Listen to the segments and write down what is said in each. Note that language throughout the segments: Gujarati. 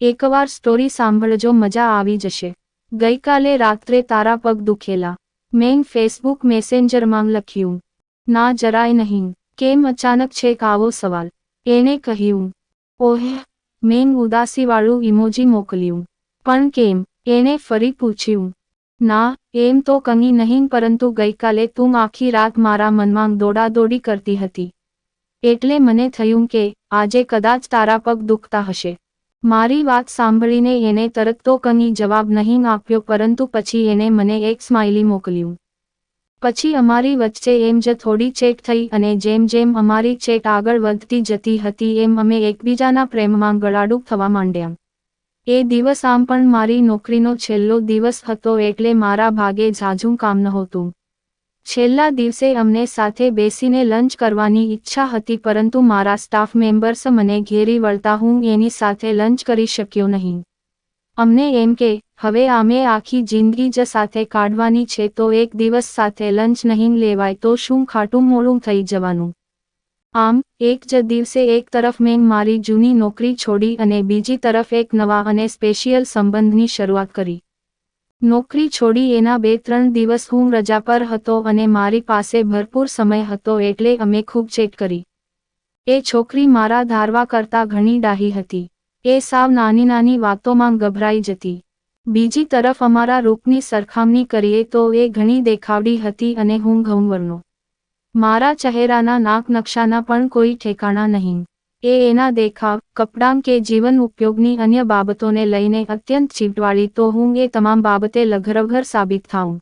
એકવાર સ્ટોરી સાંભળજો, મજા આવી જશે. ગઈકાલે રાત્રે તારા પગ દુખેલા. મેં ફેસબુક મેસેન્જરમાં લખ્યું, ના જરાય નહીં. કેમ અચાનક છેક આવો સવાલ? એણે કહ્યું, ઓહ. મેં ઉદાસીવાળું ઇમોજી મોકલ્યું, પણ કેમ? એણે ફરી પૂછ્યું, ના, એમ તો કંઈ નહીં, પરંતુ ગઈકાલે તું આખી રાત મારા મનમાં દોડાદોડી કરતી હતી. એટલે મને થયું કે આજે કદાચ તારા પગ દુખતા હશે. મારી વાત સાંભળીને એને તરત તો કંઈ જવાબ નહીં આપ્યો, પરંતુ પછી એને મને એક સ્માઇલી મોકલ્યું. પછી અમારી વચ્ચે એમ જ થોડી ચેટ થઈ અને જેમ જેમ અમારી ચેટ આગળ વધતી જતી હતી એમ અમે એકબીજાના પ્રેમમાં ગળાડૂબ થવા માંડ્યા. એ દિવસ આમ પણ મારી નોકરીનો છેલ્લો દિવસ હતો એટલે મારા ભાગે ઝાઝું કામ નહોતું. છેલ્લા દિવસે અમને સાથે બેસીને લંચ કરવાની ઈચ્છા હતી, પરંતુ મારા સ્ટાફ મેમ્બર્સ મને ઘેરી વળતા હું એની સાથે લંચ કરી શક્યો નહીં. અમને એમ કે, હવે અમે આખી જિંદગી જ સાથે કાઢવાની છે, તો એક દિવસ સાથે લંચ નહીં લેવાય, તો શું ખાટું મોડું થઈ જવાનું? આમ, એક જ દિવસે એક તરફ મેં મારી જૂની નોકરી છોડી અને બીજી તરફ એક નવા અને સ્પેશિયલ સંબંધની શરૂઆત કરી. નોકરી છોડી એના બે ત્રણ દિવસ હું રજા પર હતો અને મારી પાસે ભરપૂર સમય હતો એટલે અમે ખૂબ ચેટ કરી. એ છોકરી મારા ધારવા કરતાં ઘણી ડાહી હતી. એ સાવ નાની નાની વાતોમાં ગભરાઈ જતી. બીજી તરફ અમારા રૂપની સરખામણી કરીએ તો એ ઘણી દેખાવડી હતી અને હું ઘઉંવરનો. મારા ચહેરાના નાક નકશાના પણ કોઈ ઠેકાણા નહીં. એ એના દેખાવ, કપડાં કે જીવન ઉપયોગની અન્ય બાબતોને લઈને અત્યંત ચીપવાળી તો હું એ તમામ બાબતે લઘરવઘર સાબિત થાઉં.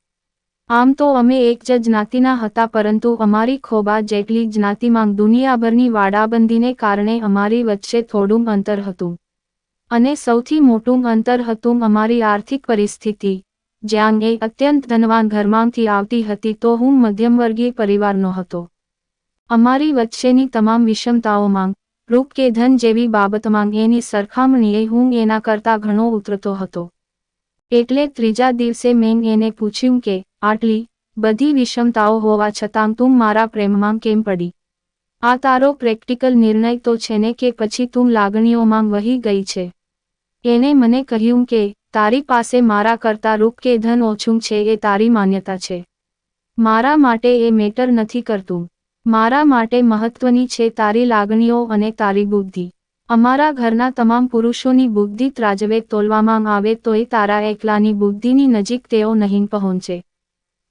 આમ તો અમે એક જ જ્ઞાતિના હતા પરંતુ અમારી ખોબા જેટલી જ્ઞાતિમાં દુનિયાભરની વાડાબંધીને કારણે અમારી વચ્ચે થોડું અંતર હતું. અને સૌથી મોટું અંતર હતું અમારી આર્થિક પરિસ્થિતિ. જ્યાં એ અત્યંત ધનવાન ઘરમાંથી આવતી હતી તો હું મધ્યમવર્ગીય પરિવારનો હતો. અમારી વચ્ચેની તમામ વિષમતાઓમાં રૂપ કે ધન જેવી બાબતમાં એની સરખામણીએ હું એના કરતાં ઘણો ઉતરતો હતો. એટલે ત્રીજા દિવસે મેં એને પૂછ્યું કે, આટલી બધી વિષમતાઓ હોવા છતાં તું મારા પ્રેમમાં કેમ પડી? આ તારો પ્રેક્ટિકલ નિર્ણય તો છે ને કે પછી તું લાગણીઓમાં વહી ગઈ છે? એને મને કહ્યું કે, તારી પાસે મારા કરતાં રૂપ કે ધન ઓછું છે એ તારી માન્યતા છે. મારા માટે એ મેટર નથી કરતું. મારા માટે મહત્વની છે તારી લાગણીઓ અને તારી બુદ્ધિ. અમારા ઘરના તમામ પુરુષોની બુદ્ધિ ત્રાજવે તોલવામાં આવે તોય તારા એકલાની બુદ્ધિની નજીક તેઓ નહીં પહોંચે.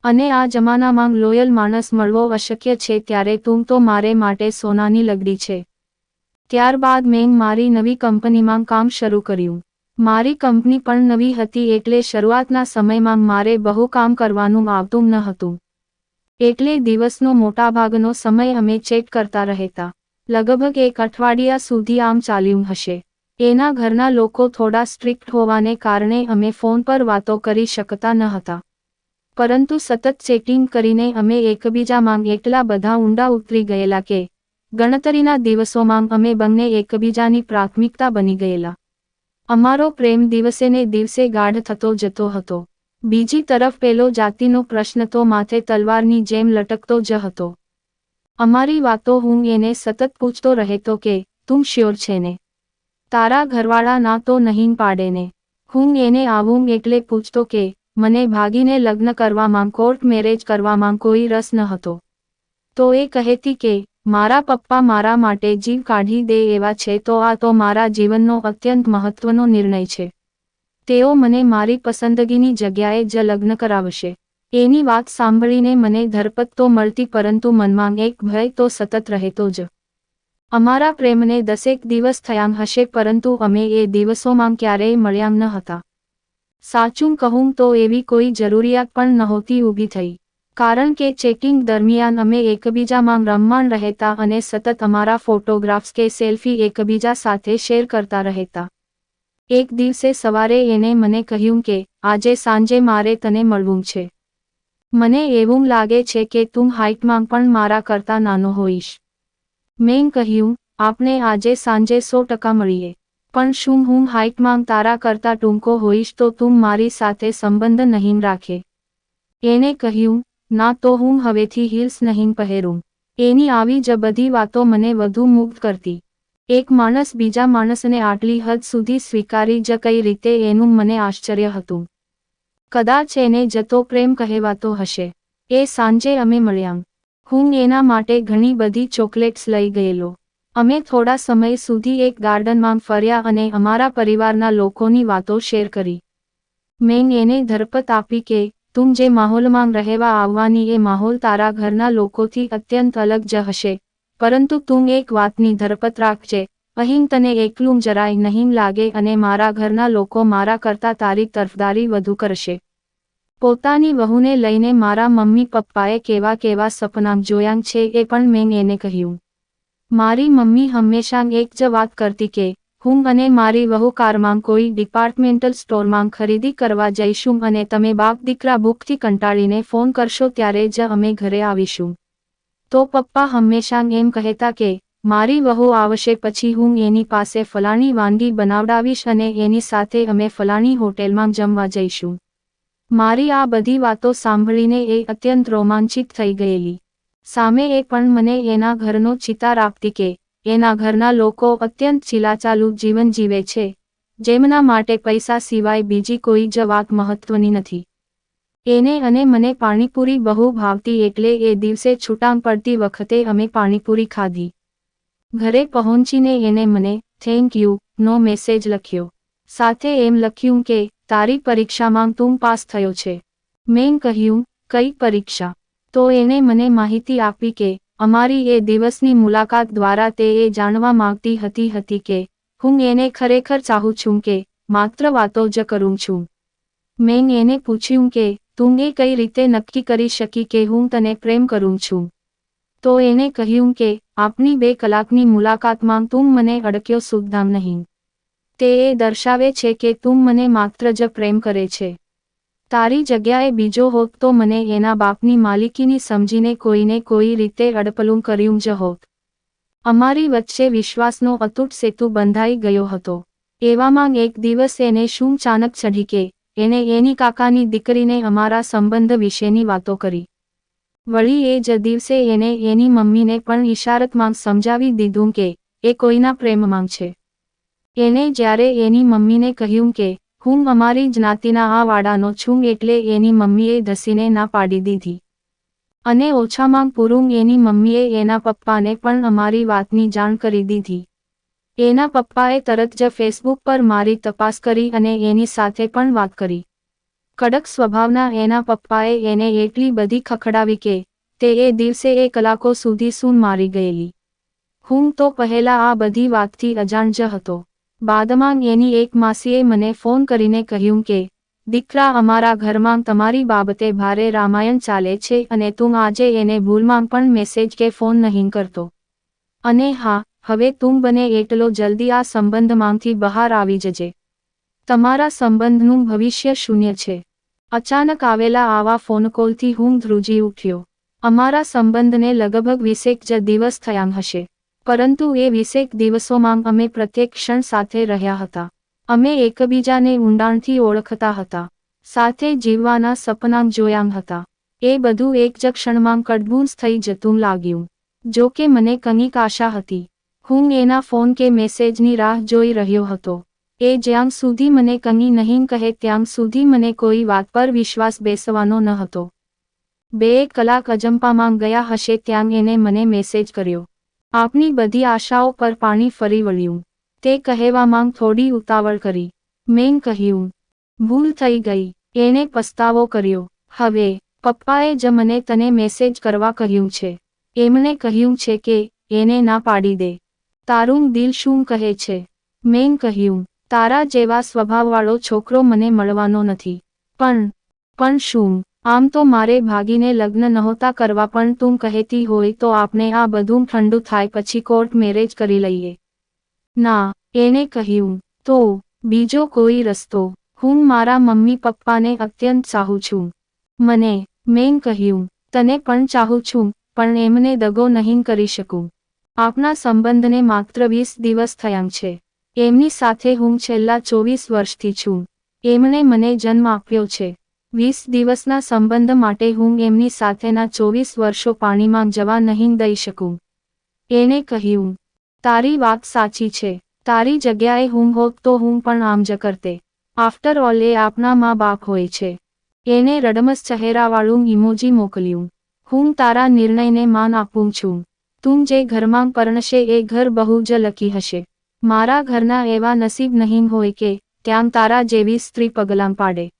અને આ જમાનામાં લોયલ માણસ મળવો અશક્ય છે ત્યારે તું તો મારે માટે સોનાની લગડી છે. ત્યારબાદ મેં મારી નવી કંપનીમાં કામ શરૂ કર્યું. મારી કંપની પણ નવી હતી એટલે શરૂઆતના સમયમાં મારે બહુ કામ કરવાનું આવતું ન હતું. એટલે દિવસનો મોટાભાગનો સમય અમે ચેક કરતા રહેતા. લગભગ એક અઠવાડિયા સુધી આમ ચાલ્યું હશે. એના ઘરના લોકો થોડા સ્ટ્રિક્ટ હોવાને કારણે અમે ફોન પર વાતો કરી શકતા ન હતા. પરંતુ સતત ચેટિંગ કરીને અમે એકબીજામાં એટલા બધા ઊંડા ઉતરી ગયેલા કે, ગણતરીના દિવસોમાં અમે બંને એકબીજાની પ્રાથમિકતા બની ગયેલા. અમારો પ્રેમ દિવસેને દિવસે ગાઢ થતો જતો હતો. બીજી તરફ પેલો જાતિનો પ્રશ્ન તો માથે તલવારની જેમ લટકતો જ હતો. અમારી વાતો હું એને સતત પૂછતો રહેતો કે, તું શ્યોર છે ને? તારા ઘરવાળા ના તો નહીં પાડે ને? હું એને આવું એટલે પૂછતો કે, મને ભાગીને લગ્ન કરવામાં, કોર્ટ મેરેજ કરવામાં કોઈ રસ ન હતો. તો એ કહેતી કે, મારા પપ્પા મારા માટે જીવ કાઢી દે એવા છે તો આ તો મારા જીવનનો અત્યંત મહત્વનો નિર્ણય છે. તેઓ મને મારી પસંદગીની જગ્યાએ જ લગ્ન કરાવશે. એની વાત સાંભળીને મને ધરપત તો મળતી પરંતુ મનમાં એક ભય તો સતત રહેતો જ. અમારા પ્રેમને દસેક દિવસ થયા હશે પરંતુ અમે એ દિવસોમાં ક્યારેય મળ્યા ન હતા. સાચું કહું તો એવી કોઈ જરૂરિયાત પણ નહોતી ઊભી થઈ. કારણ કે ચેકિંગ દરમિયાન અમે એકબીજામાં રમમાણ રહેતા અને સતત અમારા ફોટોગ્રાફ્સ કે સેલ્ફી એકબીજા સાથે શેર કરતા રહેતા. એક દિવસે સવારે એને મને કહ્યું કે, આજે સાંજે મારે તને મળવું છે. મને એવું લાગે છે કે તું હાઇટમાં પણ મારા કરતા નાનો હોઈશ. મેં કહ્યું, આપણે આજે સાંજે સો ટકા મળીએ. પણ શું હું હાઇટમાં તારા કરતા ટૂંકો હોઈશ તો તું મારી સાથે સંબંધ નહીં રાખે. એને કહ્યું, ના તો હું હવેથી હિલ્સ નહીં પહેરું. એની આવી જ બધી વાતો મને વધુ મુક્ત કરતી. એક માણસ બીજા માણસને આટલી હદ સુધી સ્વીકારી જ કઈ રીતે એનું મને આશ્ચર્ય હતું. કદાચ એને જતો પ્રેમ કહેવાતો હશે. એ સાંજે અમે મળ્યા. હું એના માટે ઘણી બધી ચોકલેટ્સ લઈ ગયેલો. અમે થોડા સમય સુધી એક ગાર્ડનમાં ફર્યા અને અમારા પરિવારના લોકોની વાતો શેર કરી. મેં એને ધરપત આપી કે, તું જે માહોલમાં રહેવા આવવાની એ માહોલ તારા ઘરના લોકોથી અત્યંત અલગ જ હશે. પરંતુ તું એક વાતની ધરપત રાખજે. અહીં તને એકલું જરાય નહીં લાગે અને મારા ઘરના લોકો મારા કરતા તારી તરફદારી વધુ કરશે. પોતાની વહુને લઈને મારા મમ્મી પપ્પાએ કેવા કેવા સપના જોયા છે એ પણ મેં એને કહ્યું. મારી મમ્મી હંમેશા એક જ વાત કરતી કે, હું અને મારી વહુ કારમાં કોઈ ડિપાર્ટમેન્ટલ સ્ટોરમાં ખરીદી કરવા જઈશું અને તમે બાપ દીકરા ભૂખથી કંટાળીને ફોન કરશો ત્યારે જ અમે ઘરે આવીશું. તો પપ્પા હંમેશા એમ કહેતા કે, મારી વહુ આવશે પછી હું એની પાસે ફલાણી વાનગી બનાવડાવીશ અને એની સાથે અમે ફલાણી હોટેલમાં જમવા જઈશું. મારી આ બધી વાતો સાંભળીને એ અત્યંત રોમાંચિત થઈ ગયેલી. સામે એ પણ મને એના ઘરનો ચિતાર આપતી કે, એના ઘરના લોકો અત્યંત ચીલાચાલુ જીવન જીવે છે. જેમના માટે પૈસા સિવાય બીજી કોઈ જ વાત મહત્વની નથી. એને અને મને પાણીપુરી બહુ ભાવતી એટલે એ દિવસે છૂટાં પડતી વખતે અમે પાણીપુરી ખાધી. ઘરે પહોંચીને એને મને થેન્ક યુ નો મેસેજ લખ્યો. સાથે એમ લખ્યું કે, તારી પરીક્ષામાં તું પાસ થયો છે. મેં કહ્યું, કઈ પરીક્ષા? તો એણે મને માહિતી આપી કે, અમારી એ દિવસની મુલાકાત દ્વારા તે એ જાણવા માંગતી હતી હતી કે, હું એને ખરેખર ચાહું છું કે, માત્ર વાતો જ કરું છું. મેં એને પૂછ્યું કે તું એ કઈ રીતે નક્કી કરી શકી કે હું તને પ્રેમ કરું છું? તો એણે કહ્યું કે, આપની બે કલાકની મુલાકાતમાં તું મને અડક્યો સુખધામ નહીં. તે એ દર્શાવે છે કે તું મને માત્ર જ પ્રેમ કરે છે. તારી જગ્યાએ બીજો હોત તો મને એના બાપની માલિકીની સમજીને કોઈને કોઈ રીતે અડપલું કર્યું જ હોત. અમારી વચ્ચે વિશ્વાસનો અતૂટ સેતુ બંધાઈ ગયો હતો. એવામાં એક દિવસ એને શું ચાનક ચઢી કે એને એની કાકાની દીકરીને અમારા સંબંધ વિશેની વાતો કરી. વળી એ જ દિવસે એને એની મમ્મીને પણ ઇશારતમાં સમજાવી દીધું કે, એ કોઈના પ્રેમમાં છે. એને જ્યારે એની મમ્મીને કહ્યું કે, હું અમારી જ્ઞાતિના આ વાડાનો છું એટલે એની મમ્મીએ ધસીને ના પાડી દીધી. અને ઓછામાં પૂરું એની મમ્મીએ એના પપ્પાને પણ અમારી વાતની જાણ કરી દીધી. એના પપ્પાએ તરત જ ફેસબુક પર મારી તપાસ કરી અને એની સાથે પણ વાત કરી. કડક સ્વભાવના એના પપ્પાએ એને એટલી બધી ખખડાવી કે, તે એ દિવસે એ કલાકો સુધી સૂન મારી ગયેલી. હું તો પહેલા આ બધી વાતથી અજાણ જ હતો. બાદમાં એની એક માસીએ મને ફોન કરીને કહ્યું કે, દીકરા, અમારા ઘરમાં તમારી બાબતે ભારે રામાયણ ચાલે છે અને તું આજે એને ભૂલમાં પણ મેસેજ કે ફોન નહીં કરતો. અને હા હવે તું બને એટલો જલ્દી આ સંબંધમાંથી બહાર આવી જજે. તમારા સંબંધનું ભવિષ્ય શૂન્ય છે. અચાનક આવેલા આવા ફોન કોલથી હું ધ્રુજી ઉઠ્યો. અમારા સંબંધને લગભગ વીસેક જ દિવસ થયા હશે. પરંતુ એ વીસેક દિવસોમાં અમે પ્રત્યેક ક્ષણ સાથે રહ્યા હતા. અમે એકબીજાને ઊંડાણથી ઓળખતા હતા. સાથે જીવવાના સપના જોયા હતા. એ બધું એક જ ક્ષણમાં કડબૂંસ થઈ જતું લાગ્યું. જો કે મને કંઈક આશા હતી. હું એના ફોન કે મેસેજની રાહ જોઈ રહ્યો હતો. એ જ્યાં સુધી મને કંઈ નહીં કહે ત્યાં સુધી મને કોઈ વાત પર વિશ્વાસ બેસવાનો ન હતો. બે કલાક અજંપામાં ગયા હશે ત્યાં એને મને મેસેજ કર્યો. આપની બધી આશાઓ પર પાણી ફરી વળ્યું. તે કહેવામાં થોડી ઉતાવળ કરી. મેં કહ્યું, ભૂલ થઈ ગઈ. એણે પસ્તાવો કર્યો. હવે, પપ્પાએ જ મને તને મેસેજ કરવા કહ્યું છે. એમણે કહ્યું છે કે, એને ના પાડી દે. તારું દિલ શું કહે છે? મેં કહ્યું, તારા જેવા સ્વભાવવાળો છોકરો મને મળવાનો નથી. પણ પણ શું? આમ તો મારે ભાગીને લગ્ન નહોતા કરવા પણ તું કહેતી હોય તો આપણે આ બધું ઠંડુ થાય પછી કોર્ટ મેરેજ કરી લઈએ. ના, એણે કહ્યું, તો, બીજો કોઈ રસ્તો. હું મારા મમ્મી પપ્પાને અત્યંત ચાહું છું. મને, મેં કહ્યું, તને પણ ચાહું છું, પણ એમને દગો નહીં કરી શકું. આપના સંબંધને માત્ર વીસ દિવસ થયા છે. એમની સાથે હું છેલ્લા ચોવીસ વર્ષથી છું. એમણે મને જન્મ આપ્યો છે. વીસ દિવસના સંબંધ માટે હું એમની સાથેના ચોવીસ વર્ષો પાણીમાં જવા નહીં દઈ શકું. એણે કહ્યું, તારી વાત સાચી છે. તારી જગ્યાએ હું હોત તો હું પણ આમ જ કરતે. આફ્ટર ઓલ એ આપના મા બાપ હોય છે. એને રડમસ ચહેરાવાળું ઇમોજી મોકલ્યું. હું તારા નિર્ણયને માન આપું છું. તું જે ઘરમાં પરણશે એ ઘર બહુ જ લકી હશે. મારા ઘરના એવા નસીબ નહીં હોય કે ત્યાં તારા જેવી સ્ત્રી પગલાં પાડે.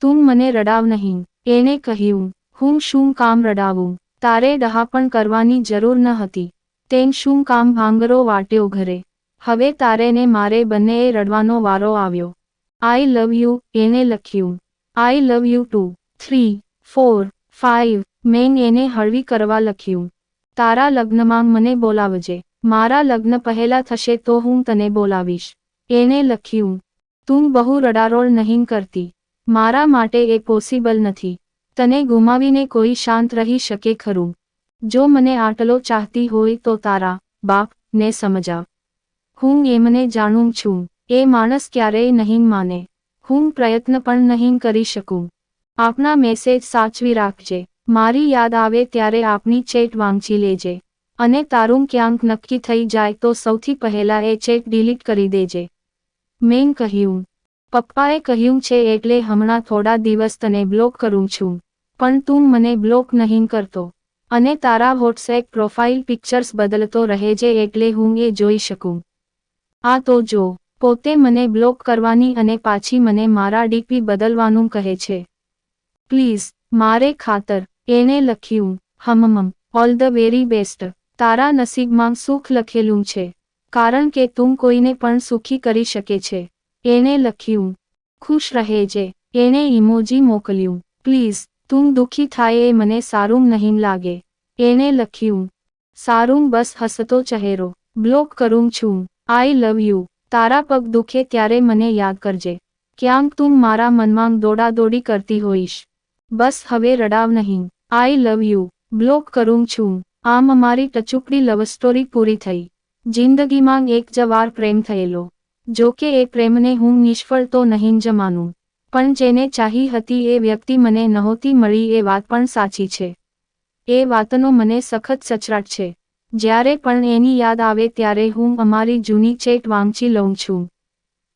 તું મને રડાવ નહીં. એણે કહ્યું, હું શું કામ રડાવું? તારે ડહાપણ કરવાની જરૂર ન હતી. તેમ શું કામ ભાંગરો વાટ્યો ઘરે. હવે તારે ને મારે બંનેએ રડવાનો વારો આવ્યો. આઈ લવ યુ એને લખ્યું. I love you two three four five main એને હળવી કરવા લખ્યું. તારા લગ્નમાં મને બોલાવજે. મારા લગ્ન પહેલા થશે તો હું તને બોલાવીશ. એને લખ્યું, તું બહુ રડારોળ નહીં કરતી. મારા માટે એ પોસિબલ નથી. તને ગુમાવીને કોઈ શાંત રહી શકે ખરું. જો મને આટલો ચાહતી હોય તો તારા બાપ ને સમજાવ. હું એમને જાણું છું. એ માણસ ક્યારેય નહીં માને. હું પ્રયત્ન પણ નહીં કરી શકું. આપના મેસેજ સાચવી રાખજે. મારી યાદ આવે ત્યારે આપની ચેટ વાંચી લેજે. અને તારું ક્યાંક નક્કી થઈ જાય તો સૌથી પહેલા એ ચેટ ડિલીટ કરી દેજે. મેં કહ્યું. પપ્પાએ કહ્યું છે એટલે હમણાં થોડા દિવસ તને બ્લોક કરું છું. પણ તું મને બ્લોક નહીં કરતો. અને તારા વોટ્સએપ પ્રોફાઇલ પિક્ચર્સ બદલતો રહેજે એટલે હું એ જોઈ શકું. આ તો જો, પોતે મને બ્લોક કરવાની અને પાછી મને મારા ડીપી બદલવાનું કહે છે. પ્લીઝ, મારે ખાતર એને લખ્યું hmm all the very best, તારા નસીબમાં સુખ લખેલું છે, કારણ કે તું કોઈને પણ સુખી કરી શકે છે. એને લખ્યું, ખુશ રહેજે એને ઇમોજી મોકલ્યું, પ્લીઝ, તું દુઃખી થાય એ મને સારું નહીં લાગે. એને લખ્યું, સારું બસ હસતો ચહેરો, બ્લોક કરું છું, આઈ લવ યુ, તારા પગ દુખે ત્યારે મને યાદ કરજે. ક્યાંક તું મારા મનમાં દોડાદોડી કરતી હોઈશ. બસ હવે રડાવ નહીં. આઈ લવ યુ બ્લોક કરું છું. આમ અમારી ટચુકડી લવ સ્ટોરી પૂરી થઈ. જિંદગીમાં એક જ વાર પ્રેમ થયેલો. જો કે એ પ્રેમને હું નિષ્ફળ તો નહીં જ માનું. પણ જેને ચાહી હતી એ વ્યક્તિ મને નહોતી મળી એ વાત પણ સાચી છે. એ વાતનો મને સખત સચરાટ છે. જ્યારે પણ એની યાદ આવે ત્યારે હું અમારી જૂની ચેટ વાંચી લઉં છું.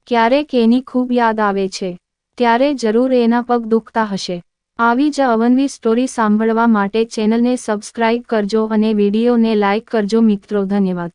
ક્યારેક એની ખૂબ યાદ આવે છે. ત્યારે જરૂર એના પગ દુખતા હશે. આવી જ અવનવી સ્ટોરી સાંભળવા માટે ચેનલને સબસ્ક્રાઇબ કરજો અને વિડીયોને લાઇક કરજો મિત્રો, ધન્યવાદ.